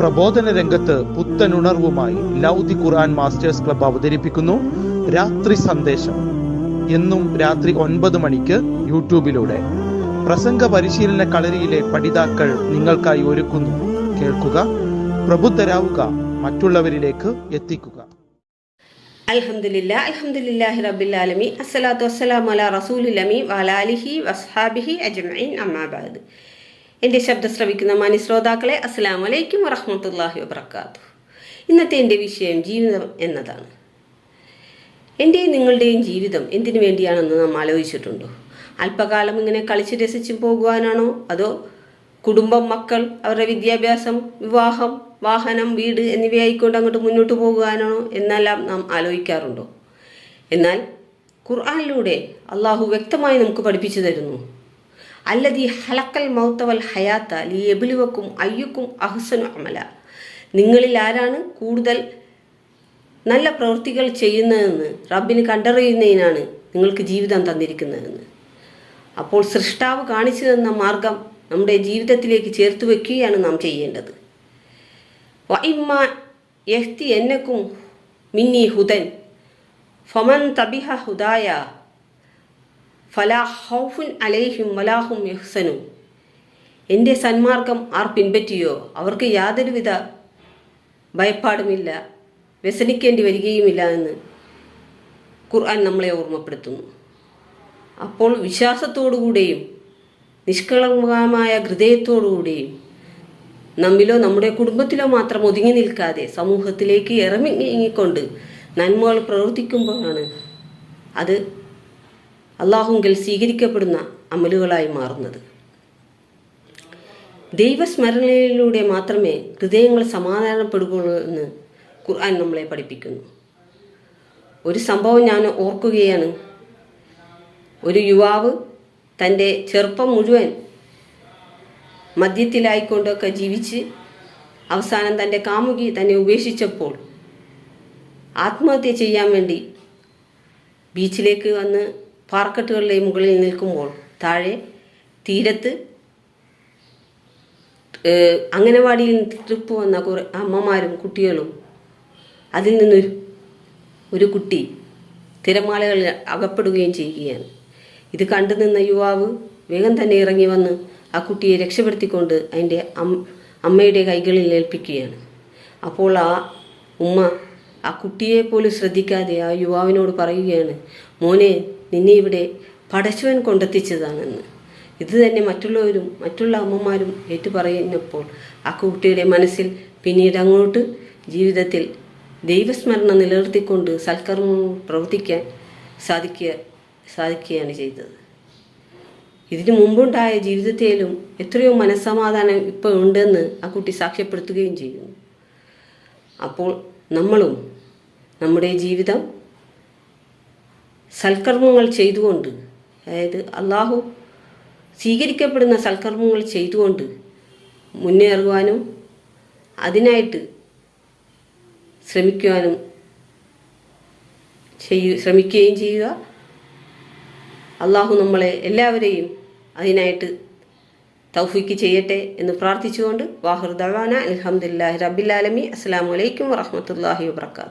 പ്രബോധന രംഗത്ത് പുത്തനുണർവുമായി ലൗദി ഖുർആൻ masters club അവതരിപ്പിക്കുന്നു. രാത്രി സന്ദേശം. എന്നും രാത്രി ഒൻപത് മണിക്ക് യൂട്യൂബിലൂടെ. പ്രസംഗ പരിശീലന കളരിയിലെ പഠിതാക്കൾ നിങ്ങൾക്കായി ഒരുക്കുന്നു. കേൾക്കുക പ്രബുദ്ധരാവുക മറ്റുള്ളവരിലേക്ക് എത്തിക്കുക. അൽഹംദുലില്ല അൽഹംദുലില്ലാഹി റബ്ബിൽ ആലമീൻ. അസ്സലാത്തു വസ്സലാമു അലാ റസൂലിൽ വലാലിഹി വസ്ഹാബിഹി അജ്മഈൻ. അമ്മാ ബഅദ്. എന്റെ ശബ്ദം ശ്രവിക്കുന്ന മാന്യ ശ്രോതാക്കളെ അസ്സലാമു അലൈക്കും വറഹ്മത്തുള്ളാഹി വബറകാതുഹു. ഇന്നത്തെ എന്റെ വിഷയം ജീവിതം എന്നതാണ്. എന്റെയും നിങ്ങളുടെയും ജീവിതം എന്തിനു വേണ്ടിയാണെന്ന് നാം ആലോചിച്ചിട്ടുണ്ടോ? അല്പകാലം ഇങ്ങനെ കളിച്ച് രസിച്ചു പോകുവാനാണോ? അതോ കുടുംബം മക്കൾ അവരുടെ വിദ്യാഭ്യാസം വിവാഹം വാഹനം വീട് എന്നിവയായിക്കൊണ്ട് അങ്ങോട്ട് മുന്നോട്ട് പോകുവാനാണോ എന്നെല്ലാം നാം ആലോചിക്കാറുണ്ടോ? എന്നാൽ ഖുർആാനിലൂടെ അള്ളാഹു വ്യക്തമായി നമുക്ക് പഠിപ്പിച്ചു തരുന്നു. അല്ലതീ ഹലക്കൽ മൗത്തവൽ ഹയാത്ത ലി എബിലുവക്കും അയ്യുക്കും അഹ്സനു അമല. നിങ്ങളിൽ ആരാണ് കൂടുതൽ നല്ല പ്രവൃത്തികൾ ചെയ്യുന്നതെന്ന് റബ്ബിന് കണ്ടറിയുന്നതിനാണ് നിങ്ങൾക്ക് ജീവിതം തന്നിരിക്കുന്നതെന്ന്. അപ്പോൾ സൃഷ്ടാവ് കാണിച്ചു തന്ന മാർഗം നമ്മുടെ ജീവിതത്തിലേക്ക് ചേർത്ത് വെക്കുകയാണ് നാം ചെയ്യേണ്ടത്. വൈമ്മ യഹ്തി എന്നക്കും മിന്നി ഹുദൻ. ഫമൻ തബിഹ ഹുദായ ഫലാ ഹൗഫുൻ അലൈഹിം വലാഹും യഹ്സനു എന്റെ സന്മാർഗം ആർ പിൻപറ്റിയോ? അവർക്ക് യാതൊരുവിധ ഭയപ്പാടുമില്ല വ്യസനിക്കേണ്ടി വരികയുമില്ല എന്ന് ഖുർആൻ നമ്മളെ ഓർമ്മപ്പെടുത്തുന്നു. അപ്പോൾ വിശ്വാസത്തോടുകൂടെയും നിഷ്കളങ്കമായ ഹൃദയത്തോടുകൂടെയും നമ്മിലോ നമ്മുടെ കുടുംബത്തിലോ മാത്രം ഒതുങ്ങി നിൽക്കാതെ സമൂഹത്തിലേക്ക് ഇറങ്ങിക്കൊണ്ട് നന്മകൾ പ്രവർത്തിക്കുമ്പോഴാണ് അത് അള്ളാഹുങ്കൽ സ്വീകരിക്കപ്പെടുന്ന അമലുകളായി മാറുന്നത്. ദൈവസ്മരണയിലൂടെ മാത്രമേ ഹൃദയങ്ങൾ സമാധാനപ്പെടുകയുള്ളൂ എന്ന് ഖുർആൻ നമ്മളെ പഠിപ്പിക്കുന്നു. ഒരു സംഭവം ഞാൻ ഓർക്കുകയാണ്. ഒരു യുവാവ് തന്റെ ചെറുപ്പം മുഴുവൻ മദ്യത്തിലായിക്കൊണ്ടൊക്കെ ജീവിച്ച് അവസാനം തന്റെ കാമുകി തന്നെ ഉപേക്ഷിച്ചപ്പോൾ ആത്മഹത്യ ചെയ്യാൻ വേണ്ടി ബീച്ചിലേക്ക് വന്ന് പാർക്കട്ടുകളുടെ മുകളിൽ നിൽക്കുമ്പോൾ താഴെ തീരത്ത് അംഗനവാടിയിൽ ട്രിപ്പ് വന്ന കുറേ അമ്മമാരും കുട്ടികളും അതിൽ നിന്നൊരു ഒരു കുട്ടി തിരമാലകളിൽ അകപ്പെടുകയും ചെയ്യുകയാണ്. ഇത് കണ്ടു നിന്ന യുവാവ് വേഗം തന്നെ ഇറങ്ങി വന്ന് ആ കുട്ടിയെ രക്ഷപ്പെടുത്തിക്കൊണ്ട് അതിന്റെ അമ്മയുടെ കൈകളിൽ ഏൽപ്പിക്കുകയാണ്. അപ്പോൾ ആ ഉമ്മ ആ കുട്ടിയെ പോലും ശ്രദ്ധിക്കാതെ ആ യുവാവിനോട് പറയുകയാണ് മോനെ നിന്നെ ഇവിടെ പടശുവൻ കൊണ്ടെത്തിച്ചതാണെന്ന്. ഇത് തന്നെ മറ്റുള്ളവരും മറ്റുള്ള അമ്മമാരും ഏറ്റുപറയുന്നപ്പോൾ ആ കുട്ടിയുടെ മനസ്സിൽ പിന്നീട് അങ്ങോട്ട് ജീവിതത്തിൽ ദൈവസ്മരണ നിലനിർത്തിക്കൊണ്ട് സൽക്കർമ്മം പ്രവർത്തിക്കാൻ സാധിക്കുക സാധിക്കുകയാണ് ചെയ്തത്. ഇതിനു മുമ്പുണ്ടായ ജീവിതത്തിലും എത്രയോ മനസ്സമാധാനം ഇപ്പോൾ ഉണ്ടെന്ന് ആ കുട്ടി സാക്ഷ്യപ്പെടുത്തുകയും ചെയ്യുന്നു. അപ്പോൾ നമ്മളും നമ്മുടെ ജീവിതം സൽക്കർമ്മങ്ങൾ ചെയ്തുകൊണ്ട് അതായത് അള്ളാഹു സ്വീകരിക്കപ്പെടുന്ന സൽക്കർമ്മങ്ങൾ ചെയ്തുകൊണ്ട് മുന്നേറുവാനും അതിനായിട്ട് ശ്രമിക്കുവാനും ചെയ്യ ശ്രമിക്കുകയും ചെയ്യുക. അള്ളാഹു നമ്മളെ എല്ലാവരെയും അതിനായിട്ട് തൗഫിക്ക് ചെയ്യട്ടെ എന്ന് പ്രാർത്ഥിച്ചുകൊണ്ട് വാഹുർ ദവാന അലഹമുല്ലാഹി റബിലാലമി അസ്സാം വലൈക്കും വറഹമത്തല്ലാഹി വാത്തു